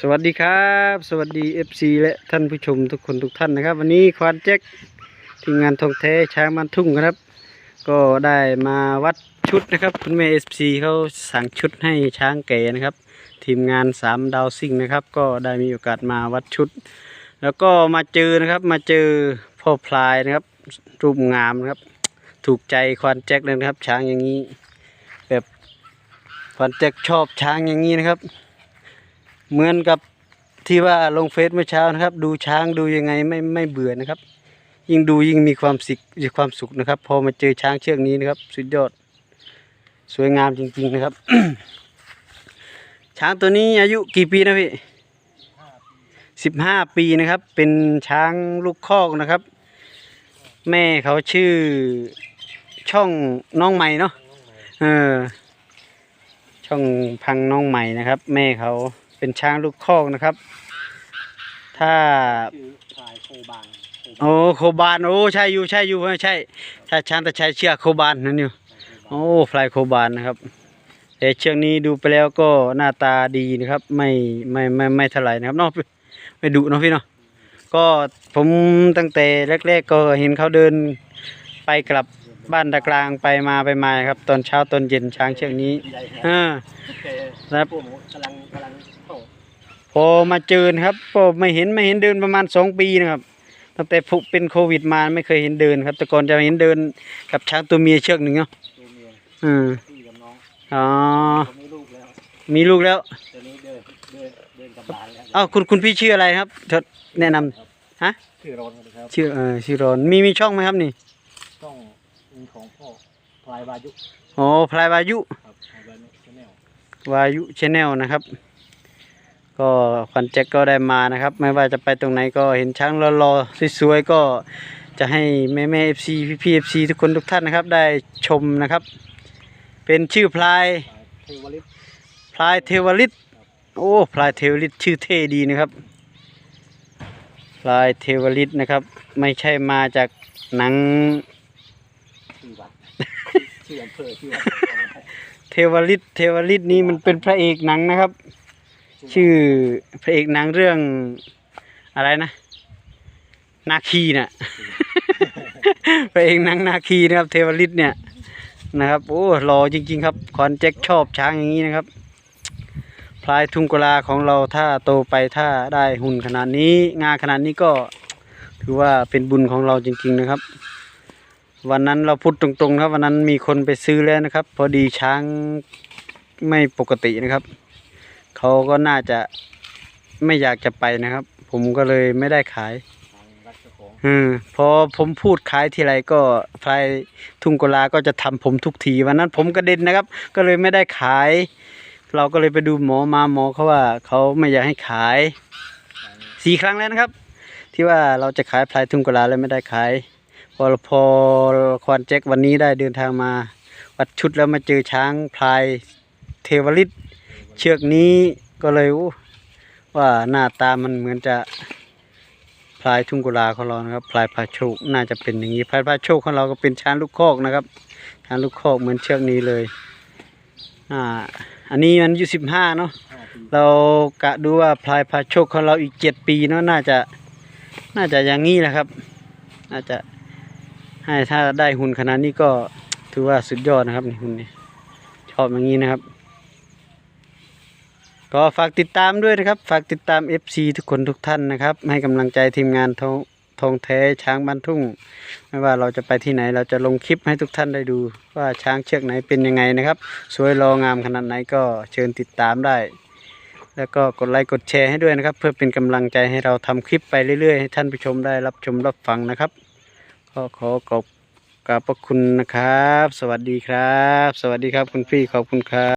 สวัสดีครับ สวัสดี FC และท่านผู้ชมทุกคนทุกท่านนะครับ วันนี้ควานแจ็คทีมงานทองแท้ช้างมันทุ่งครับ ก็ได้มาวัดชุดนะครับ คุณแม่ FC เขาสั่งชุดให้ช้างแก่นะครับ ทีมงานสามดาวซิ่งนะครับ ก็ได้มีโอกาสมาวัดชุด แล้วก็มาเจอนะครับมาเจอพ่อพลายนะครับ รูปงามนะครับ ถูกใจควานแจ็คเลยนะครับ ช้างอย่างนี้ แบบควานแจ็คชอบช้างอย่างนี้นะครับ เหมือนกับที่ว่าลงเฟซเมื่อเช้านะครับ ดูช้างดูยังไงไม่ไม่เบื่อนะครับ ยิ่งดูยิ่งมีความสิกความสุขนะครับ พอมาเจอช้างเชือกนี้นะครับ สุดยอด สวยงามจริง ๆนะครับ ช้างตัวนี้อายุกี่ปีนะพี่สิบห้าปีนะครับ เป็นช้างลูกคอกนะครับ แม่เขาชื่อช่องน้องใหม่เนาะเออช่องพังน้องใหม่นะครับ แม่เขา เป็นช้างลูกคอกนะครับ ถ้าชื่อพลายโคบางโคบางโอ้โคบานโอ้ใช่อยู่ใช่อยู่เออใช่ ถ้าช้างตะชัยเชือกโคบานนั่นอยู่โอ้ฟลายโคบานนะครับแต่เชือกนี้ดูไปแล้วก็หน้าตาดีนะครับ ไม่ไม่ไม่ไม่เท่าไหร่นะครับเนอกไม่ดุเนาะพี่เนาะก็ผมตั้งแต่แรก ๆ ก็เห็นเขาเดินไปกลับบ้านตะกลางไปมาไปมาครับ ตอนเช้าตอนเย็นช้างเชือกนี้ใหญ่อ่าแต่ครับพวกหมูกำลังกำลังเข้า พอมาเจอนะครับก็ไม่เห็นไม่เห็นเดินประมาณสองปีนะครับตั้งแต่ผูกเป็นโควิดมาไม่เคยเห็นเดินครับแต่ก่อนจะเห็นเดินกับช้างตัวเมียเชือกหนึ่งเนาะตัวเมียอืมพี่กับน้องอ๋อเขามีลูกแล้วมีลูกแล้วตัวนี้เดินเดินเดินกับหลานแล้วเอ้าคุณคุณพี่ชื่ออะไรครับเธอแนะนำฮะชื่อโรนครับชื่อเออชื่อรอนมีมีช่องไหมครับนี่ต้องมีของพ่อพลายวายุอ๋อพลายวายุครับพลายวายุชาแนลวายุชแนลนะครับ ก็ควันแจ็คก็ได้มานะครับ ไม่ว่าจะไปตรงไหนก็เห็นช้างรอๆสวยๆก็จะให้แม่แม่เอฟซีพี่พีเอฟซีทุกคนทุกท่านนะครับ ได้ชมนะครับ เป็นชื่อพลายพลายเทวลิตพลายเทวฤทธิ์โอ้พลายเทวฤทธิ์ชื่อเท่ดีนะครับ พลายเทวฤทธิ์นะครับ ไม่ใช่มาจากหนังชื่อวัดชื่ออำเภอชื่อวัดเทวฤทธิ์เทวฤทธิ์นี้มันเป็นพระเอกหนังนะครับ ชื่อพระเอกหนังเรื่องอะไรนะ นาคีน่ะ พระเอกหนังนาคีนะครับ เทวฤทธิ์เนี่ยนะครับโอ้หล่อจริง ๆ ครับคอนแจ็คชอบช้างอย่างนี้นะครับ พลายทุ่งกุลาของเราถ้าโตไปถ้าได้หุ่นขนาดนี้ งาขนาดนี้ก็ถือว่าเป็นบุญของเราจริง ๆนะครับ วันนั้นเราพูดตรงๆนะครับวันนั้นมีคนไปซื้อแล้วนะครับ พอดีช้างไม่ปกตินะครับ เขาก็น่าจะไม่อยากจะไปนะครับ ผมก็เลยไม่ได้ขายทางรัฐเจ้าของอืมพอผมพูดขายทีไรก็พลายทุ่งกุลาก็จะทำผมทุกทีวันนั้นผมกระเด็นนะครับ ก็เลยไม่ได้ขาย เราก็เลยไปดูหมอมาหมอเขาว่าเขาไม่อยากให้ขายทางสี่ครั้งแล้วนะครับ ที่ว่าเราจะขายพลายทุ่งกุลาแล้วไม่ได้ขาย พอพอควานแจ็ควันนี้ได้เดินทางมา วัดชุดแล้วมาเจอช้างพลายเทวฤทธิ์ เชือกนี้ก็เลยว่าหน้าตามันเหมือนจะพลายทุ่งกุลาของเรานะครับพลายพาโชคน่าจะเป็นอย่างนี้พลายพาโชคของเราก็เป็นช้างลูกคอกนะครับช้างลูกคอกเหมือนเชือกนี้เลยอ่าอันนี้มันอายุสิบห้าเนาะเรากะดูว่าพลายพาโชคของเราอีกเจ็ดปีเนาะน่าจะน่าจะอย่างนี้แหละครับ น่าจะให้ถ้าได้หุ่นขนาดนี้ก็ถือว่าสุดยอดนะครับหุ่นนี่ชอบอย่างนี้นะครับ ก็ฝากติดตามด้วยนะครับ ฝากติดตาม FC ทุกคนทุกท่านนะครับ ให้กำลังใจทีมงานทองทองแท้ช้างบ้านทุ่ง ไม่ว่าเราจะไปที่ไหนเราจะลงคลิปให้ทุกท่านได้ดู ว่าช้างเชือกไหนเป็นยังไงนะครับ สวยรองามขนาดไหนก็เชิญติดตามได้ แล้วก็กดไลค์กดแชร์ให้ด้วยนะครับ เพื่อเป็นกำลังใจให้เราทำคลิปไปเรื่อยๆให้ท่านผู้ชมได้รับชมรับฟังนะครับก็ขอขอบกราบพระคุณนะครับ สวัสดีครับ สวัสดีครับคุณพี่ขอบคุณครับ